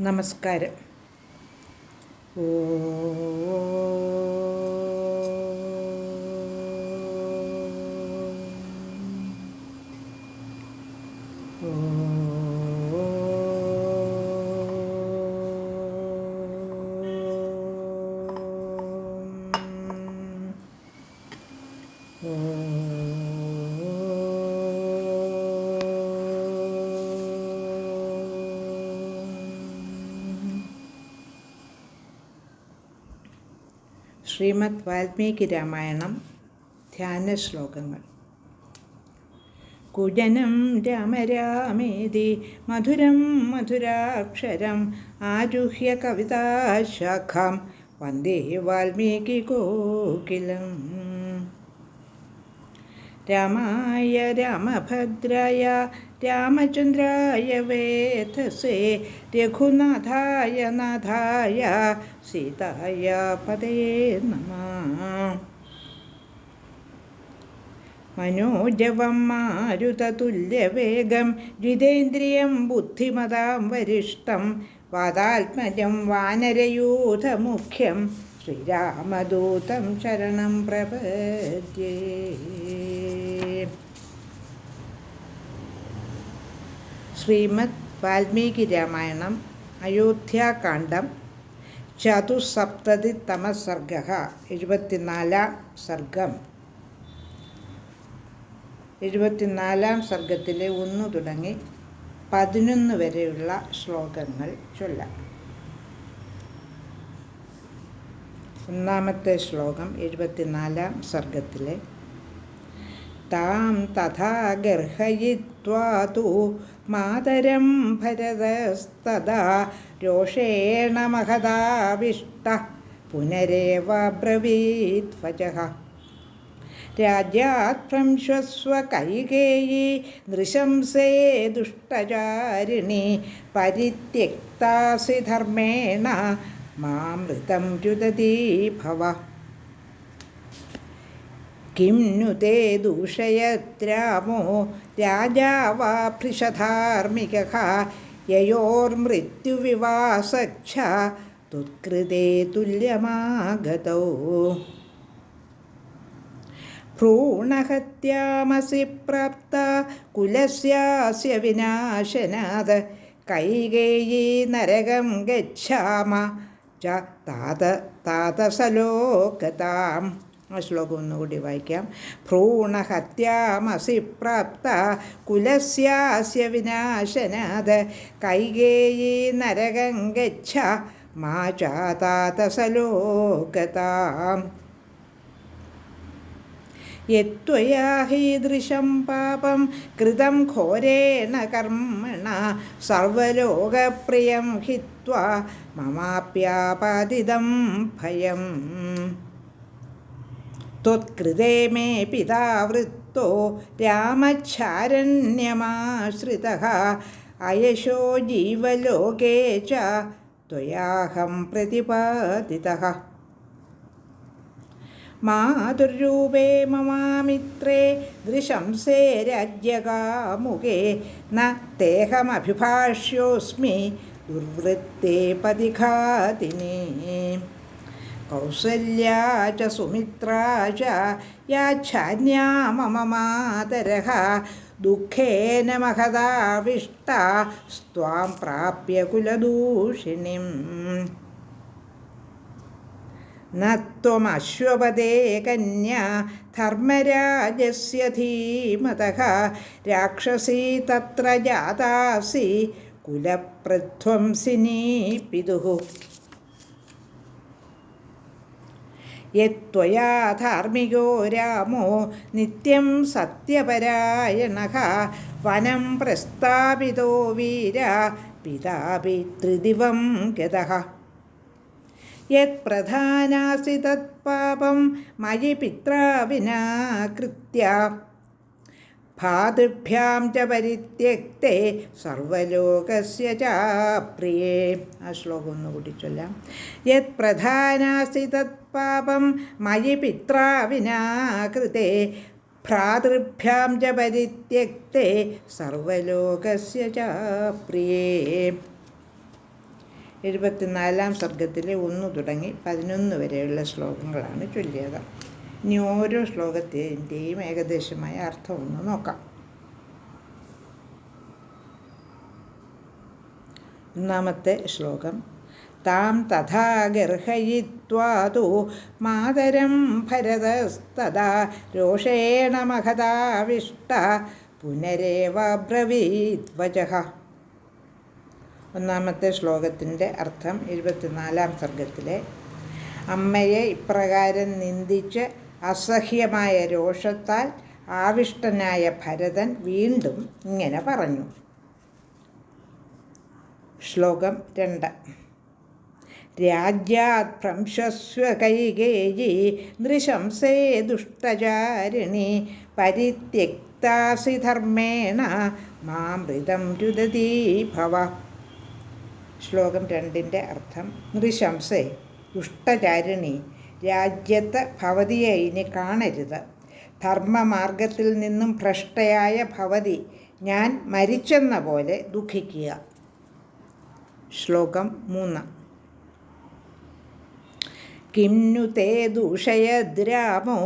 നമസ്കാരം. ഓ ശ്രീമദ് വാൽമീകി രാമായണം ധ്യാന ശ്ലോകങ്ങൾ. കുജനം രാമരാമേതി മധുരം മധുരാക്ഷരം ആരുഹ്യ കവിതാശാഖാം വന്ദേ വാൽമീകി കോകിലം. രാമായ രാമഭദ്രായ श्यामचन्द्राय वेथसे रघुनाथाय नाथाय, सीताय पदे नमः। मनोजवं मारुततुल्यवेगं, जितेन्द्रियं बुद्धिमतां वरिष्ठं, वादात्मजं वानरयूथमुख्यं, श्रीरामदूतं शरणं प्रपद्ये। ശ്രീമദ് വാൽമീകി രാമായണം അയോധ്യാകാന്ഡം ചതുസപ്തതിതമ സർഗ എഴുപത്തിനാലാം സർഗം. എഴുപത്തിനാലാം സർഗത്തിലെ ഒന്ന് തുടങ്ങി പതിനൊന്ന് വരെയുള്ള ശ്ലോകങ്ങൾ ചൊല്ലാം. ഒന്നാമത്തെ ശ്ലോകം എഴുപത്തിനാലാം സർഗത്തിലെ താം തഥാ ഗർഹയിത്വാ മാതരം ഭരതസ്തദാ രോഷേണ മഹദാവിഷ്ട പുനരേവ രാജ്യാത് ഭ്രംശ്വസ്വ കൈകേയി നൃശംസേ ദുഷ്ടചാരിണി പരിത്യക്താസി ധർമ്മേണ മാമൃതം രുദതീ ഭവ. കിം നു തേ ദൂഷയത്രാമോ രാജാവാഭൃഷധാർമ്മികः യയോർമൃത്യുവിവാസച്ഛ തുത്കൃതേ തുല്യമാഗതോ. ഭ്രൂണഹത്യാമസി പ്രാപ്ത കുലസ്യാസ്യ വിനാശനാത് കൈകേയീ നരകം ഗച്ഛാമ. ച താത താതസലോകതാം. ആ ശ്ലോകം ഒന്നുകൂടി വായിക്കാം. ഭ്രൂണഹത്യാമസി പ്രാപ്ത കുലസ്യാസ്യ വിനാശനാഥ കൈകേയീ നരകം ഗച്ഛ മാ ചാതാതസലോകതാം യത്വയാ ഹീദൃശം പാപം കൃതം ഘോരേണ കർമ്മണ സർവലോകപ്രിയം ഹിത്വാ മമാപ്യാപാതിതം ഭയം. त्वत्कृते मे पिता वृत्तो रामच्छारण्यमाश्रितः अयशो जीवलोके च त्वयाहं प्रतिपादितः। मातुर्रूपे ममामित्रे दृशंसे राज्यकामुके न तेऽहमभिभाष्योऽस्मि दुर्वृत्ते पदिघातिने കൗസല്യാ ച സുമിത്രാ ച യാച്ഛാന്യാ മമ മാതരഃ ദുഃഖേന മഹതാവിഷ്ട സ്വാം പ്രാപ്യ കുലദൂഷിണിം. നത്വമശ്വപദേ കന്യ ധർമ്മരാജസ്യ ധീമതഃ. രാക്ഷസീ തത്ര ജാതാസി കുലപ്രധ്വംസിനീ പിതുഃ യത്വയാ ധാർമ്മികോ രാമോ നിത്യം സത്യപരായണ. വനം പ്രസ്ഥാപിതോ വീര പിതാപി ത്രിദിവം ഗതഃ. യത്പ്രധാനാസി തത്പാപം മയി പിത്രാവിനാ കൃത്യ. ഭാതൃഭ്യാം ച പരിത്യക്തേ സർവലോകസ്യ ചാപ്രിയേ ആ ശ്ലോകം ഒന്ന് കൂട്ടിച്ചൊല്ലാം യത് പ്രധാനാസി തത്പാപം മയി പിത്രാ ഭ്രാതൃഭ്യം ച പരിത്യക്തേ സർവലോകസ്യ ചാപ്രിയേ എഴുപത്തിനാലാം സർഗത്തിലെ ഒന്ന് തുടങ്ങി പതിനൊന്ന് വരെയുള്ള ശ്ലോകങ്ങളാണ് ചൊല്ലിയത്. ഇനി ഓരോ ശ്ലോകത്തിന്റെയും ഏകദേശമായ അർത്ഥം ഒന്ന് നോക്കാം. ഒന്നാമത്തെ ശ്ലോകം താം തഥാ ഗർഹയിത്വാ തു മാതരം ഭരതസ്തദാ രോഷേണ മഹതാവിഷ്ട പുനരേവബ്രവീത് വചഃ ഒന്നാമത്തെ ശ്ലോകത്തിന്റെ അർത്ഥം ഇരുപത്തിനാലാം സർഗത്തിലെ അമ്മയെ ഇപ്രകാരം നിന്ദിച്ച് അസഹ്യമായ രോഷത്താൽ ആവിഷ്ടനായ ഭരതൻ വീണ്ടും ഇങ്ങനെ പറഞ്ഞു. ശ്ലോകം രണ്ട്. രാജ്യാത് ഭ്രംശസ്വ നൃശംസേ ദുഷ്ടചാരിണി പരിത്യക്താസി ധർമ്മേണ മാമൃതം രുദതീ ഭവ. ശ്ലോകം രണ്ടിന്റെ അർത്ഥം നൃശംസേ ദുഷ്ടചാരിണി രാജ്യത്ത് ഭവതിയെ ഇനി കാണരുത്. ധർമ്മമാർഗത്തിൽ നിന്നും ഭ്രഷ്ടയായ ഭവതി ഞാൻ മരിച്ചെന്ന പോലെ ദുഃഖിക്കുക. ശ്ലോകം മൂന്ന്. കിം നു തേ ദൂഷയദ്രാമോ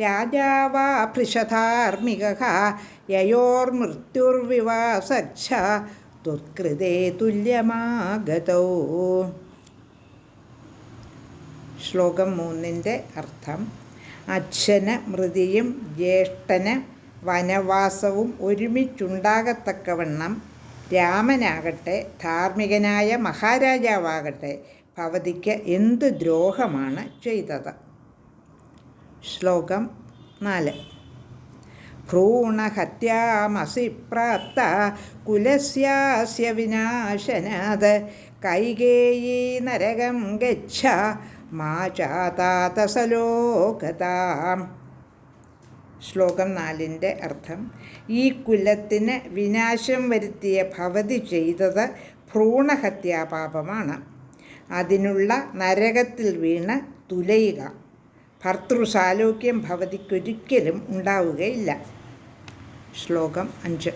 രാജാവാ തുത്കൃതേ തുല്യമാഗതോ ശ്ലോകം മൂന്നിന്റെ അർത്ഥം അച്ഛന് മൃതിയും ജ്യേഷ്ഠന് വനവാസവും ഒരുമിച്ചുണ്ടാകത്തക്കവണ്ണം രാമനാകട്ടെ ധാർമ്മികനായ മഹാരാജാവാകട്ടെ ഭവതിക്ക് എന്ത് ദ്രോഹമാണ് ചെയ്തത്? ശ്ലോകം നാല്. ഭ്രൂണഹത്യാമസി പ്രാപ്ത കുലസ്യാസ്യ വിനാശനാത് കൈകേയീ നരകം ഗച്ഛ മാ ചാതാതസലോകതാം ശ്ലോകം നാലിന്റെ അർത്ഥം ഈ കുലത്തിന് വിനാശം വരുത്തിയ ഭവതി ചെയ്തത് ഭ്രൂണഹത്യാപാപമാണ്. അതിനുള്ള നരകത്തിൽ വീണ് തുലയുക ഭർത്തൃസാലോക്യം ഭവതിക്കൊരിക്കലും ഉണ്ടാവുകയില്ല. ശ്ലോകം അഞ്ച്.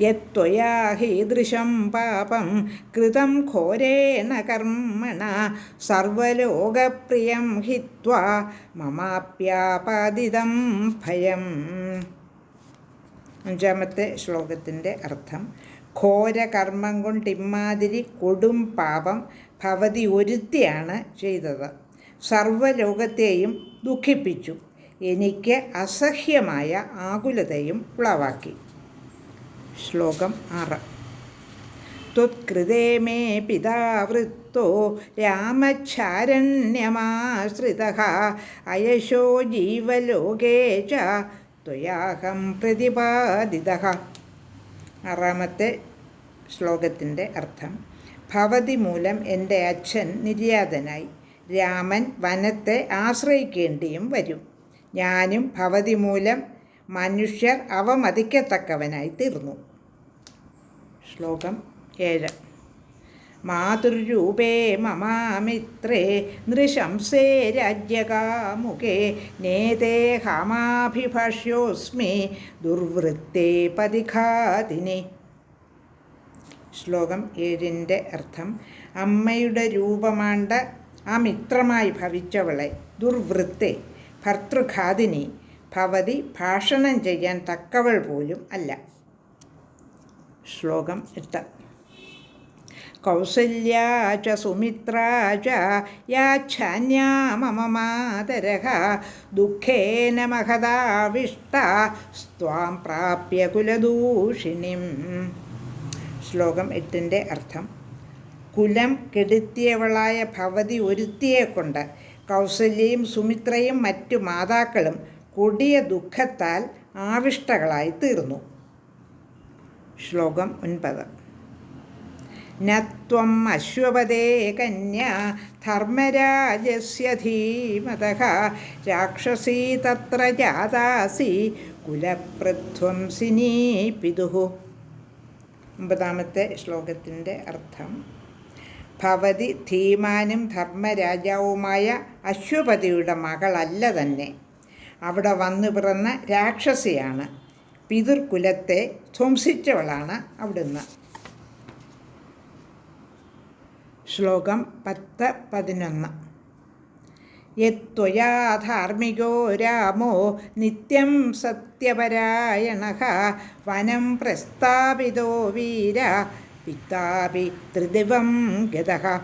യത്വയാ ഹീദൃശം പാപം കൃതം ഘോരേണ കർമ്മണ സർവലോകപ്രിയം ഹിത്വാ മമാപ്യാപാദിതം ഭയം. അഞ്ചാമത്തെ ശ്ലോകത്തിന്റെ അർത്ഥം ഘോരകർമ്മം കൊണ്ട് ഇമ്മാതിരി കൊടും പാപം ഭവതി ഒരുത്തിയാണ് ചെയ്തത്. സർവലോകത്തെയും ദുഃഖിപ്പിച്ചു. എനിക്ക് അസഹ്യമായ ആകുലതയും ഉളവാക്കി. ശ്ലോകം ആറ്. ത്വത്കൃതേ മേ പിതാവൃത്തോ രാമചാരണ്യമാശ്രിത അയശോ ജീവലോകേ ച ത്വയാഹം പ്രതിപാദിത. ആറാമത്തെ ശ്ലോകത്തിന്റെ അർത്ഥം. ഭവതി മൂലം എന്റെ അച്ഛൻ നിര്യാതനായി. രാമൻ വനത്തെ ആശ്രയിക്കേണ്ടിയും വരും. ഞാനും ഭവതി മൂലം മനുഷ്യർ അവമതിക്കത്തക്കവനായി തീർന്നു. ശ്ലോകം ഏഴ്. മാതൃരൂപേ മമാമിത്രേ നൃശംസേ രാജ്യകാമുകേ നേതേ ഹമാഭിഭാഷ്യോസ്മി ദുർവൃത്തേ പതിഘാതിനി. ശ്ലോകം ഏഴിന്റെ അർത്ഥം അമ്മയുടെ രൂപമാണ്ട ആ മിത്രമായി ഭവിച്ചവളെ ദുർവൃത്തെ ഭർത്തൃഘാതിനി ഭവതി ഭാഷണം ചെയ്യാൻ തക്കവൾ പോലും അല്ല. ശ്ലോകം എട്ട്. കൗസല്യാ ച മമ മാതരഃ ദുഃഖേന മഹദാവിഷ്ട സ്വാം പ്രാപ്യ കുലദൂഷിണിം. ശ്ലോകം എട്ടിന്റെ അർത്ഥം. കുലം കെടുത്തിയവളായ ഭവതി ഒരുത്തിയെക്കൊണ്ട് കൗസല്യയും സുമിത്രയും മറ്റു മാതാക്കളും കൊടിയ ദുഃഖത്താൽ ആവിഷ്ടകളായി തീർന്നു. ശ്ലോകം ഒൻപത്. നത്വം അശ്വപദേ കന്യ ധർമ്മരാജസ്യ ധീമത രാക്ഷസീ തത്ര ജാതാസി കുലപ്രധ്വംസിനീ പിതുഃ. ഒമ്പതാമത്തെ ശ്ലോകത്തിന്റെ അർത്ഥം. ഭവതി ധീമാനും ധർമ്മരാജാവുമായ അശ്വപതിയുടെ മകളല്ല തന്നെ. അവിടെ വന്നു പിറന്ന രാക്ഷസിയാണ്. പിതൃകുലത്തെ ധ്വംസിച്ചവളാണ് അവിടുന്ന്. ശ്ലോകം പത്ത് പതിനൊന്ന്. യത്വയാ ധാർമ്മികോ രാമോ നിത്യം സത്യപരായണ. വനം പ്രസ്ഥാപിതോ വീര പിത്താപി ത്രിദിവം ഗത.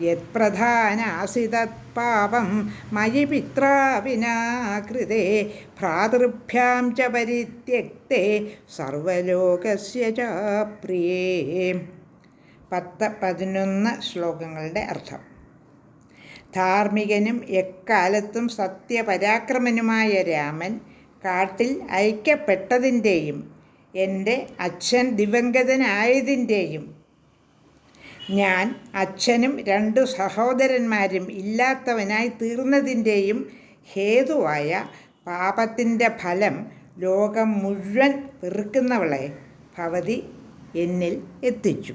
യത്പ്രധാനാസി തത്പാപം മയി പിത്രാവിനാകൃതേ ഭ്രാതൃഭ്യം ച പരിത്യക്തേ. സർവലോകസ്യ പ്രിയേ. പത്ത് പതിനൊന്ന് ശ്ലോകങ്ങളുടെ അർത്ഥം. ധാർമ്മികനും എക്കാലത്തും സത്യപരാക്രമനുമായ രാമൻ കാട്ടിൽ ഐക്യപ്പെട്ടതിന്റെയും എന്റെ അച്ഛൻ ദിവംഗതനായതിന്റെയും. ഞാൻ അച്ഛനും രണ്ടു സഹോദരന്മാരും ഇല്ലാത്തവനായി തീർന്നതിന്റെയും ഹേതുവായ പാപത്തിന്റെ ഫലം ലോകം മുഴുവൻ വെറുക്കുന്നവളെ ഭവതി എന്നിൽ എത്തിച്ചു.